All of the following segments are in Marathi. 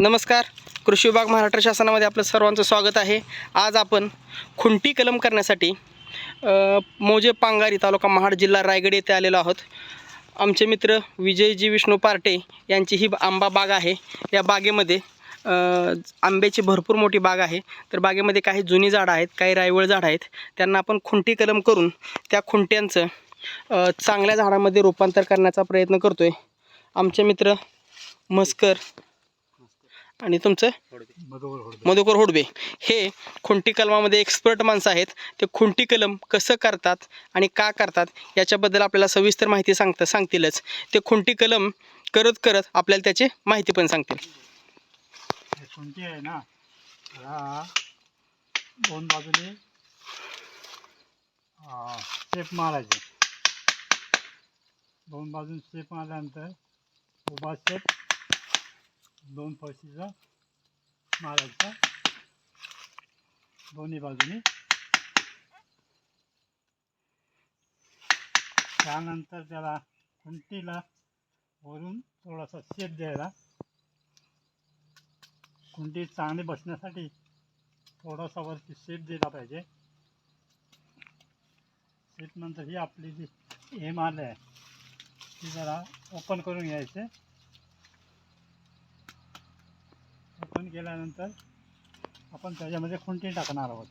नमस्कार. कृषी विभाग महाराष्ट्र शासनामध्ये आपलं सर्वांचं स्वागत आहे. आज आपण खुंटी कलम करण्यासाठी मोजे पांगारी तालुका महाड जिल्हा रायगड येथे आलेलो आहोत. आमचे मित्र विजयजी विष्णू पार्टे यांची ही आंबा बाग आहे. या बागेमध्ये आंब्याची भरपूर मोठी बाग आहे. तर बागेमध्ये काही जुनी झाडं आहेत काही रायवळ झाडं आहेत. त्यांना आपण खुंटी कलम करून त्या खुंट्यांचं चांगल्या झाडामध्ये रूपांतर करण्याचा प्रयत्न करतो आहे आमचे मित्र मस्कर आणि तुमचं? मधुकर होडबे. हे खुंटी कलमामध्ये एक्सपर्ट माणसं आहेत. ते खुंटी कलम कसं करतात आणि का करतात याच्याबद्दल आपल्याला सविस्तर माहिती सांगता सांगतीलच. ते खुंटी कलम करत करत आपल्याला त्याची माहिती पण सांगतील. हे कोणती आहे ना. दोन बाजूने. शेप मारायचे. दोन बाजून शेप मारल्यानंतर उभा शेप दोन फळशीचा मारायचा दोन्ही बाजूनी. त्यानंतर त्याला खुंटीला वरून थोडासा शेप द्यायला. कुंडी चांगली बसण्यासाठी थोडासा वरती शेप दिला पाहिजे. शेपनंतर ही आपली जी हे आलं आहे ती जरा ओपन करून घ्यायचे. ओपन केल्यानंतर आपण त्याच्यामध्ये खुंटी टाकणार आहोत.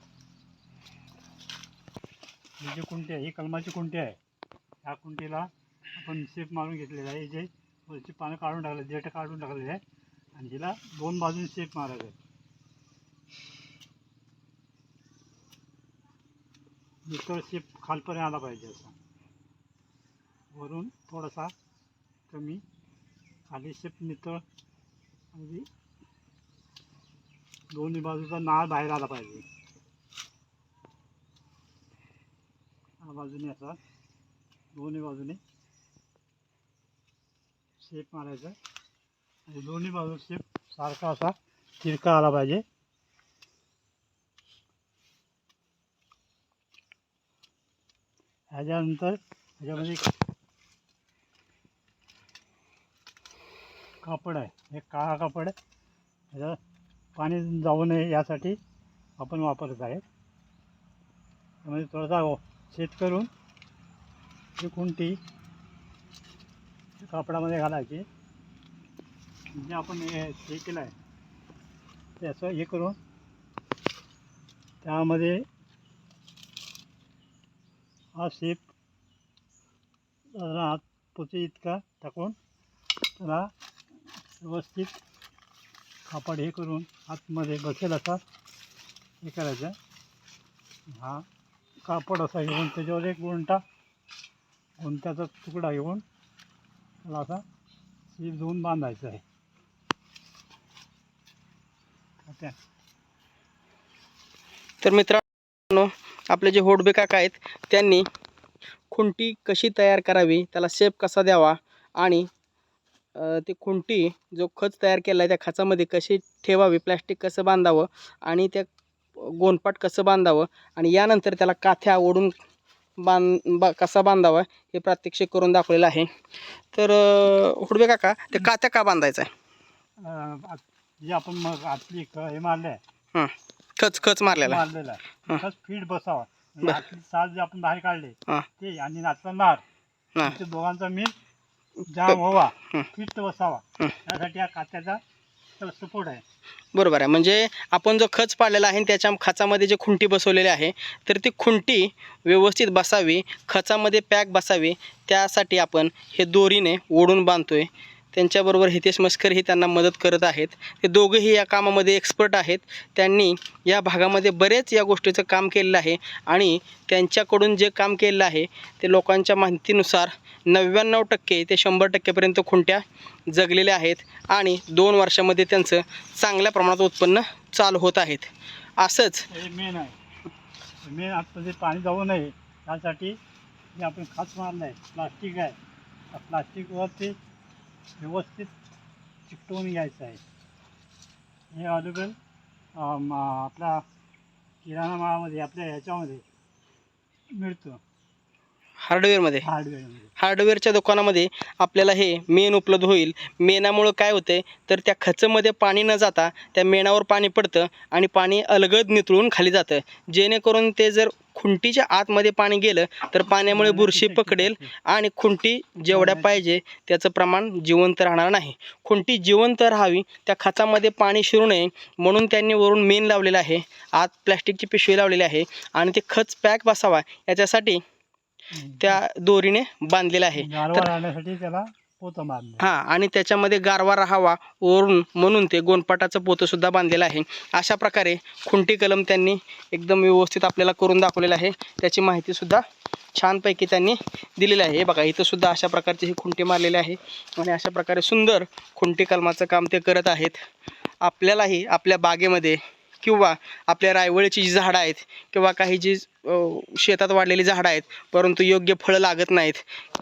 ही जी कुंटी आहे ही कलमाची कुंटी आहे. ह्या कुंटीला आपण शेप मारून घेतलेला आहे. जे वरची पानं काढून टाकले जेट काढून टाकलेले आहे. आणि हिला दोन बाजून शेप मारायचं आहे. नितळ शेप खालपर्यंत आला पाहिजे असा. वरून थोडासा कमी खाली शेप नितळ अगदी दोन्ही बाजूचा नाळ बाहेर आला पाहिजे. बाजूने असा दोन्ही बाजूने शेप मारायचा. आणि दोन्ही बाजू शेप सारखा असा तिरका आला पाहिजे. ह्याच्यानंतर ह्याच्यामध्ये एक कापड आहे. हे काळा कापड आहे. ह्याचा पाणी जाऊ नये यासाठी आपण वापरत आहे त्यामध्ये थोडासा शेत करून ही कुंटी कापडामध्ये घालायची. जे आपण हे हे केलं आहे ते असं हे करून त्यामध्ये हा शेप साधारण हात पोचे इतका टाकून त्याला व्यवस्थित कापड हे करून आतमध्ये बसेल असा हे करायचं. हा कापड असा घेऊन त्याच्यावर एक गुंटा गुंट्याचा तुकडा घेऊन त्याला असा सील धुवून बांधायचं आहे. त्या तर मित्रांनो आपले जे होडबे काका आहेत त्यांनी खुंटी कशी तयार करावी त्याला शेप कसा द्यावा आणि ते खुंटी जो खच तयार केला आहे त्या खचामध्ये कशी ठेवावी प्लॅस्टिक कसं बांधावं आणि त्या गोनपाट कसं बांधावं आणि यानंतर त्याला काथ्या ओढून बांध बा कसा बांधावा हे प्रात्यक्षिक करून दाखवलेलं आहे. तर होडबे काका ते काथ्या का बांधायचं आहे जे आपण मग आतली क- हे मारले आहे. खच खच मारलेला आहे. मारलेलं. आहे. तसंच फीड बसावा. साल जे आपण बाहेर काढले ते आणि आतला नार. दोघांचा मिल जाम व्हावा. फिट बसावा. त्यासाठी हा कात्याचा सपोर्ट आहे. बरोबर आहे. म्हणजे आपण जो खच पाडलेला आहे त्याच्या खचामध्ये जे खुंटी बसवलेली आहे तर ती खुंटी व्यवस्थित बसावी खचामध्ये पॅक बसावी. त्यासाठी आपण हे दोरीने ओढून बांधतोय. त्यांच्याबरोबर हितेश मस्कर ही त्यांना मदत करत आहेत. ते दोघंही या कामामध्ये एक्सपर्ट आहेत. त्यांनी या भागामध्ये बरेच या गोष्टीचं काम केलेलं आहे आणि त्यांच्याकडून जे काम केलेलं आहे ते लोकांच्या माहितीनुसार नव्याण्णव टक्के ते शंभर टक्केपर्यंत खुंट्या जगलेल्या आहेत आणि दोन वर्षामध्ये त्यांचं चांगल्या प्रमाणात उत्पन्न चालू होत आहेत. असंच हे मेन आहे. मेन आतमध्ये पाणी जाऊ नये त्यासाठी जे आपण खास मारलं आहे प्लास्टिक आहे. त्या प्लास्टिकवर ते व्यवस्थित चिकटवून घ्यायचं आहे. हे अवेलेबल आपल्या किराणा माळामध्ये आपल्या ह्याच्यामध्ये मिळतो. हार्डवेअरमध्ये हार्डवेअरमध्ये हार्डवेअरच्या दुकानामध्ये आपल्याला हे मेन उपलब्ध होईल. मेणामुळं काय होते तर त्या खचमध्ये पाणी न जाता त्या मेणावर पाणी पडतं आणि पाणी अलगद नितळून खाली जातं. जेणेकरून ते जर खुंटीच्या आतमध्ये पाणी गेलं तर पाण्यामुळे बुरशी पकडेल आणि खुंटी जेवढ्या पाहिजे त्याचं प्रमाण जिवंत राहणार नाही. खुंटी जिवंत राहावी त्या खचामध्ये पाणी शिरू नये म्हणून त्यांनी वरून मेन लावलेलं आहे. आत प्लॅस्टिकची पिशवी लावलेली आहे आणि ते खच पॅक बसावा याच्यासाठी त्या दोरीने बांधलेलं आहे. गारवा राहण्यासाठी त्याला पोतं मारलं हां आणि त्याच्यामध्ये गारवा राहावा वरून म्हणून ते गोनपाटाचं पोतंसुद्धा बांधलेलं आहे. अशा प्रकारे खुंटी कलम त्यांनी एकदम व्यवस्थित आपल्याला करून दाखवलेलं आहे. त्याची माहितीसुद्धा छानपैकी त्यांनी दिलेली आहे. हे बघा इथं सुद्धा अशा प्रकारची ही खुंटी मारलेली आहे. आणि अशा प्रकारे सुंदर खुंटी कलमाचं काम ते करत आहेत. आपल्यालाही आपल्या बागेमध्ये किंवा आपल्या रायवळीची जी झाडं आहेत किंवा काही जी शेतात वाढलेली झाडं आहेत परंतु योग्य फळं लागत नाहीत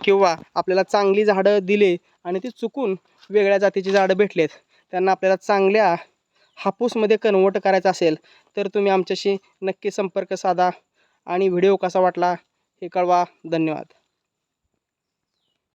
किंवा आपल्याला चांगली झाडं दिले आणि ती चुकून वेगळ्या जातीची झाडं भेटलेत त्यांना आपल्याला चांगल्या हापूसमध्ये कन्वर्ट करायचं असेल तर तुम्ही आमच्याशी नक्की संपर्क साधा आणि व्हिडिओ कसा वाटला हे कळवा. धन्यवाद.